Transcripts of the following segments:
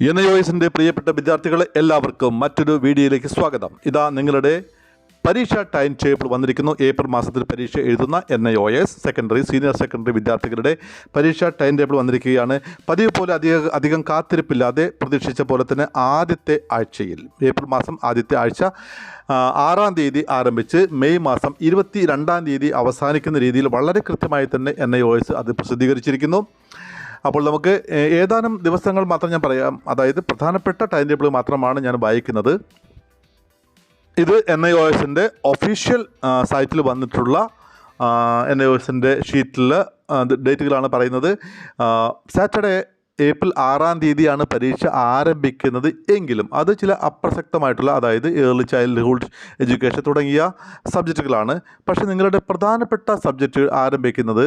N I എസിന്റെ പ്രിയപ്പെട്ട വിദ്യാർത്ഥികളെ എല്ലാവർക്കും മറ്റൊരു വീഡിയോയിലേക്ക് സ്വാഗതം. ഇതാ നിങ്ങളുടെ പരീക്ഷ ടൈം ടേബിൾ വന്നിരിക്കുന്നു. ഏപ്രിൽ മാസത്തിൽ പരീക്ഷ എഴുതുന്ന N I O S secondary senior secondary വിദ്യാർത്ഥികളുടെ പരീക്ഷ ടൈം ടേബിൾ വന്നിരിക്കുകയാണ്. പതിവ് പോലെ അധിക അധികം കാത്തിരിപ്പില്ലാതെ പ്രതീക്ഷിച്ച പോലെ തന്നെ ആദ്യത്തെ ആഴ്ചയിൽ ഏപ്രിൽ മാസം ആദ്യത്തെ ആഴ്ച ആറാം തീയതി ആരംഭിച്ച് മെയ് മാസം ഇരുപത്തി രണ്ടാം തീയതി അവസാനിക്കുന്ന രീതിയിൽ വളരെ കൃത്യമായി തന്നെ എൻ ഐ ഒ എസ് അത് പ്രസിദ്ധീകരിച്ചിരിക്കുന്നു. അപ്പോൾ നമുക്ക് ഏതാനും ദിവസങ്ങൾ മാത്രം ഞാൻ പറയാം. അതായത് പ്രധാനപ്പെട്ട ടൈം ടേബിൾ മാത്രമാണ് ഞാൻ വായിക്കുന്നത്. ഇത് എൻ ഐ ഒ എസിന്റെ ഒഫീഷ്യൽ സൈറ്റിൽ വന്നിട്ടുള്ള എൻ ഐ ഒ എസിന്റെ ഷീറ്റിൽ ഡേറ്റുകളാണ് പറയുന്നത്. സാറ്റർഡേ ഏപ്രിൽ ആറാം തീയതിയാണ് പരീക്ഷ ആരംഭിക്കുന്നത് എങ്കിലും അത് ചില അപ്രസക്തമായിട്ടുള്ള അതായത് ഏർലി ചൈൽഡ്ഹുഡ് എഡ്യൂക്കേഷൻ തുടങ്ങിയ സബ്ജക്റ്റുകളാണ് പക്ഷേ നിങ്ങളുടെ പ്രധാനപ്പെട്ട സബ്ജക്റ്റ് ആരംഭിക്കുന്നത്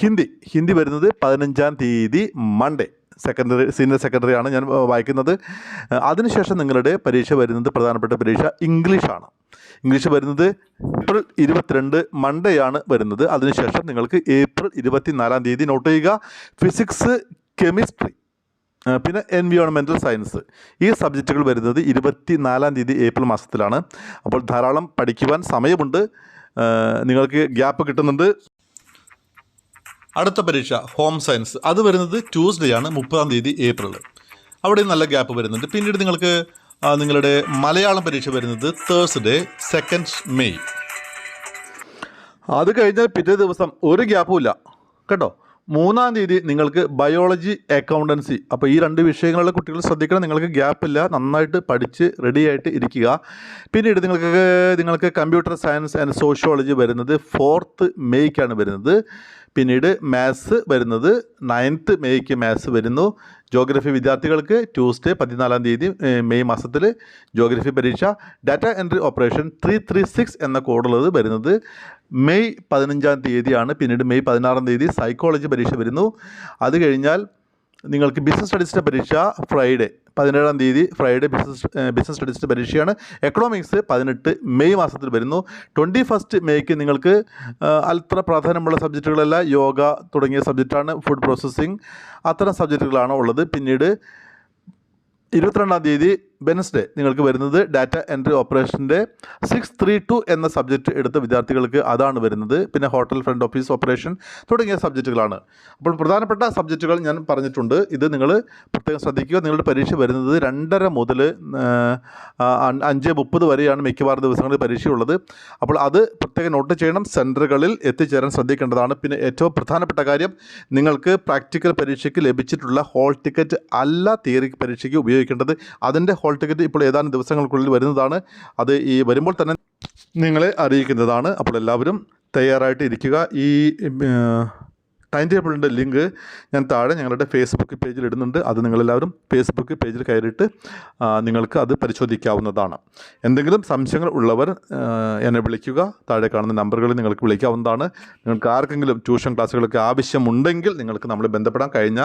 ഹിന്ദി. ഹിന്ദി വരുന്നത് പതിനഞ്ചാം തീയതി മൺഡേ. സെക്കൻഡറി സീനിയർ സെക്കൻഡറി ആണ് ഞാൻ വായിക്കുന്നത്. അതിനുശേഷം നിങ്ങളുടെ പരീക്ഷ വരുന്നത് പ്രധാനപ്പെട്ട പരീക്ഷ ഇംഗ്ലീഷാണ്. ഇംഗ്ലീഷ് വരുന്നത് ഏപ്രിൽ ഇരുപത്തിരണ്ട് മൺഡേ ആണ് വരുന്നത്. അതിനുശേഷം നിങ്ങൾക്ക് ഏപ്രിൽ ഇരുപത്തിനാലാം തീയതി നോട്ട് ചെയ്യുക. ഫിസിക്സ് കെമിസ്ട്രി പിന്നെ എൻവിയോൺമെന്റൽ സയൻസ്. ഈ സബ്ജക്റ്റുകൾ വരുന്നത് ഇരുപത്തിനാലാം തീയതി ഏപ്രിൽ മാസത്തിലാണ്. അപ്പോൾ ധാരാളം പഠിക്കുവാൻ സമയമുണ്ട്. നിങ്ങൾക്ക് ഗ്യാപ്പ് കിട്ടുന്നുണ്ട്. അടുത്ത പരീക്ഷ ഹോം സയൻസ് അത് വരുന്നത് ട്യൂസ്ഡേ ആണ് മുപ്പതാം തീയതി ഏപ്രിൽ അവിടെ നല്ല ഗ്യാപ്പ് വരുന്നുണ്ട്. പിന്നീട് നിങ്ങൾക്ക് നിങ്ങളുടെ മലയാളം പരീക്ഷ വരുന്നത് തേഴ്സ്ഡേ സെക്കൻഡ് മെയ് അത് കഴിഞ്ഞാൽ പിറ്റേ ദിവസം ഒരു ഗ്യാപ്പും ഇല്ല. കേട്ടോ? മൂന്നാം തീയതി നിങ്ങൾക്ക് ബയോളജി അക്കൗണ്ടൻസി അപ്പോൾ ഈ രണ്ട് വിഷയങ്ങളുള്ള കുട്ടികൾ ശ്രദ്ധിക്കണം നിങ്ങൾക്ക് ഗ്യാപ്പില്ല നന്നായിട്ട് പഠിച്ച് റെഡിയായിട്ട് ഇരിക്കുക. പിന്നീട് നിങ്ങൾക്ക് നിങ്ങൾക്ക് കമ്പ്യൂട്ടർ സയൻസ് ആൻഡ് സോഷ്യോളജി വരുന്നത് ഫോർത്ത് മെയ്ക്കാണ് വരുന്നത്. പിന്നീട് മാത്സ് വരുന്നത് നയൻത്ത് മെയ്ക്ക് മാത്സ് വരുന്നു. ജോഗ്രഫി വിദ്യാർത്ഥികൾക്ക് ട്യൂസ്ഡേ പതിനാലാം തീയതി മെയ് മാസത്തിൽ ജോഗ്രഫി പരീക്ഷ data entry operation three three six എന്ന കോഡുള്ളത് വരുന്നത് മെയ് പതിനഞ്ചാം തീയതിയാണ്. പിന്നീട് മെയ് പതിനാറാം തീയതി സൈക്കോളജി പരീക്ഷ വരുന്നു. അത് കഴിഞ്ഞാൽ നിങ്ങൾക്ക് ബിസിനസ് സ്റ്റഡീസിന്റെ പരീക്ഷ ഫ്രൈഡേ പതിനേഴാം തീയതി ഫ്രൈഡേ ബിസിനസ് ബിസിനസ് സ്റ്റഡീസിന്റെ പരീക്ഷയാണ്. എക്കണോമിക്സ് പതിനെട്ട് മെയ് മാസത്തിൽ വരുന്നു. ട്വന്റി ഫസ്റ്റ് മെയ്ക്ക് നിങ്ങൾക്ക് അത്ര പ്രാധാന്യമുള്ള സബ്ജക്റ്റുകളല്ല യോഗ തുടങ്ങിയ സബ്ജക്റ്റാണ് ഫുഡ് പ്രോസസ്സിങ് അത്തരം സബ്ജക്റ്റുകളാണ് ഉള്ളത്. പിന്നീട് ഇരുപത്തിരണ്ടാം തീയതി വെനസ്ഡേ നിങ്ങൾക്ക് വരുന്നത് ഡാറ്റ എൻട്രി ഓപ്പറേഷന്റെ സിക്സ് ത്രീ ടു എന്ന സബ്ജക്റ്റ് എടുത്ത വിദ്യാർത്ഥികൾക്ക് അതാണ് വരുന്നത്. പിന്നെ ഹോട്ടൽ ഫ്രണ്ട് ഓഫീസ് ഓപ്പറേഷൻ തുടങ്ങിയ സബ്ജക്റ്റുകളാണ് അപ്പോൾ പ്രധാനപ്പെട്ട സബ്ജക്റ്റുകൾ ഞാൻ പറഞ്ഞിട്ടുണ്ട്. ഇത് നിങ്ങൾ പ്രത്യേകം ശ്രദ്ധിക്കുക. നിങ്ങളുടെ പരീക്ഷ വരുന്നത് രണ്ടര മുതൽ അഞ്ച് മുപ്പത് വരെയാണ് മിക്കവാറും ദിവസങ്ങളിൽ പരീക്ഷയുള്ളത്. അപ്പോൾ അത് പ്രത്യേകം നോട്ട് ചെയ്യണം. സെന്ററുകളിൽ എത്തിച്ചേരാൻ ശ്രദ്ധിക്കേണ്ടതാണ്. പിന്നെ ഏറ്റവും പ്രധാനപ്പെട്ട കാര്യം നിങ്ങൾക്ക് പ്രാക്ടിക്കൽ പരീക്ഷയ്ക്ക് ലഭിച്ചിട്ടുള്ള ഹോൾ ടിക്കറ്റ് അല്ല തിയറി പരീക്ഷയ്ക്ക് ഉപയോഗിക്കേണ്ടത്. അതിന്റെ ഹോൾ ടിക്കറ്റ് ഇപ്പോൾ ഏതാനും ദിവസങ്ങൾക്കുള്ളിൽ വരുന്നതാണ്. അത് ഈ വരുമ്പോൾ തന്നെ നിങ്ങളെ അറിയിക്കുന്നതാണ്. അപ്പോൾ എല്ലാവരും തയ്യാറായിട്ട് ഇരിക്കുക. ഈ ടൈം ടേബിളിന്റെ ലിങ്ക് ഞാൻ താഴെ ഞങ്ങളുടെ ഫേസ്ബുക്ക് പേജിൽ ഇടുന്നുണ്ട്. അത് നിങ്ങളെല്ലാവരും ഫേസ്ബുക്ക് പേജിൽ കയറിയിട്ട് നിങ്ങൾക്ക് അത് പരിശോധിക്കാവുന്നതാണ്. എന്തെങ്കിലും സംശയങ്ങൾ ഉള്ളവർ എന്നെ വിളിക്കുക. താഴെ കാണുന്ന നമ്പറുകളിൽ നിങ്ങൾക്ക് വിളിക്കാവുന്നതാണ്. നിങ്ങൾക്ക് ആർക്കെങ്കിലും ട്യൂഷൻ ക്ലാസ്സുകളൊക്കെ ആവശ്യമുണ്ടെങ്കിൽ നിങ്ങൾക്ക് നമ്മൾ ബന്ധപ്പെടാൻ കഴിഞ്ഞ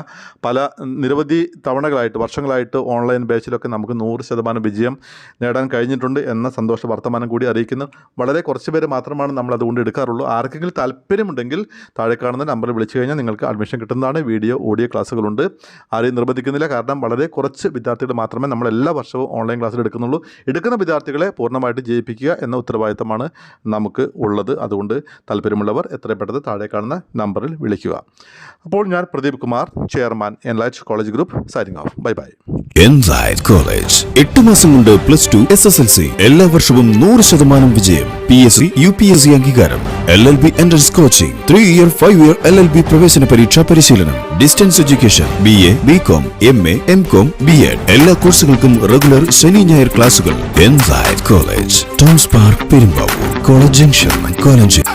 പല നിരവധി തവണകളായിട്ട് വർഷങ്ങളായിട്ട് ഓൺലൈൻ ബാച്ചിലൊക്കെ നമുക്ക് നൂറ് ശതമാനം വിജയം നേടാൻ കഴിഞ്ഞിട്ടുണ്ട് എന്ന സന്തോഷ വർത്തമാനം കൂടി അറിയിക്കുന്നു. വളരെ കുറച്ച് പേര് മാത്രമാണ് നമ്മൾ അതുകൊണ്ട് എടുക്കാറുള്ളൂ. ആർക്കെങ്കിലും താല്പര്യമുണ്ടെങ്കിൽ താഴെ കാണുന്ന നമ്പറിൽ വിളിച്ചു കഴിഞ്ഞാൽ നിങ്ങൾക്ക് അഡ്മിഷൻ കിട്ടുന്നതാണ്. വീഡിയോ ഓഡിയോ ക്ലാസ്സുകളുണ്ട്. ആരെയും നിർബന്ധിക്കുന്നില്ല. കാരണം വളരെ കുറച്ച് വിദ്യാർത്ഥികൾ മാത്രമേ നമ്മൾ എല്ലാ വർഷവും ഓൺലൈൻ ക്ലാസ്സിൽ എടുക്കുന്നുള്ളൂ. എടുക്കുന്ന വിദ്യാർത്ഥികളെ പൂർണമായിട്ട് ജയിപ്പിക്കുക എന്ന ഉത്തരവാദിത്തമാണ് നമുക്ക് ഉള്ളത്. അതുകൊണ്ട് താല്പര്യമുള്ളവർ എത്ര പെട്ടെന്ന് താഴെ കാണുന്ന നമ്പറിൽ വിളിക്കുക. അപ്പോൾ ഞാൻ Pradeep Kumar chairman Enlight college group signing off bye bye Enlight college എട്ട് മാസം കൊണ്ട് plus two S S L C എല്ലാ വർഷവും നൂറ് ശതമാനം വിജയം. P S C U P S C അംഗീകാരം. L L B entrance coaching three year five year L L B പ്രവേശന പരീക്ഷാ പരിശീലനം. Distance education B A B Com M A M Com B Ed എല്ലാ കോഴ്സുകൾക്കും regular ശനി ഞായർ ക്ലാസുകൾ inside college towns park Perumbavoor college junction Kolenchery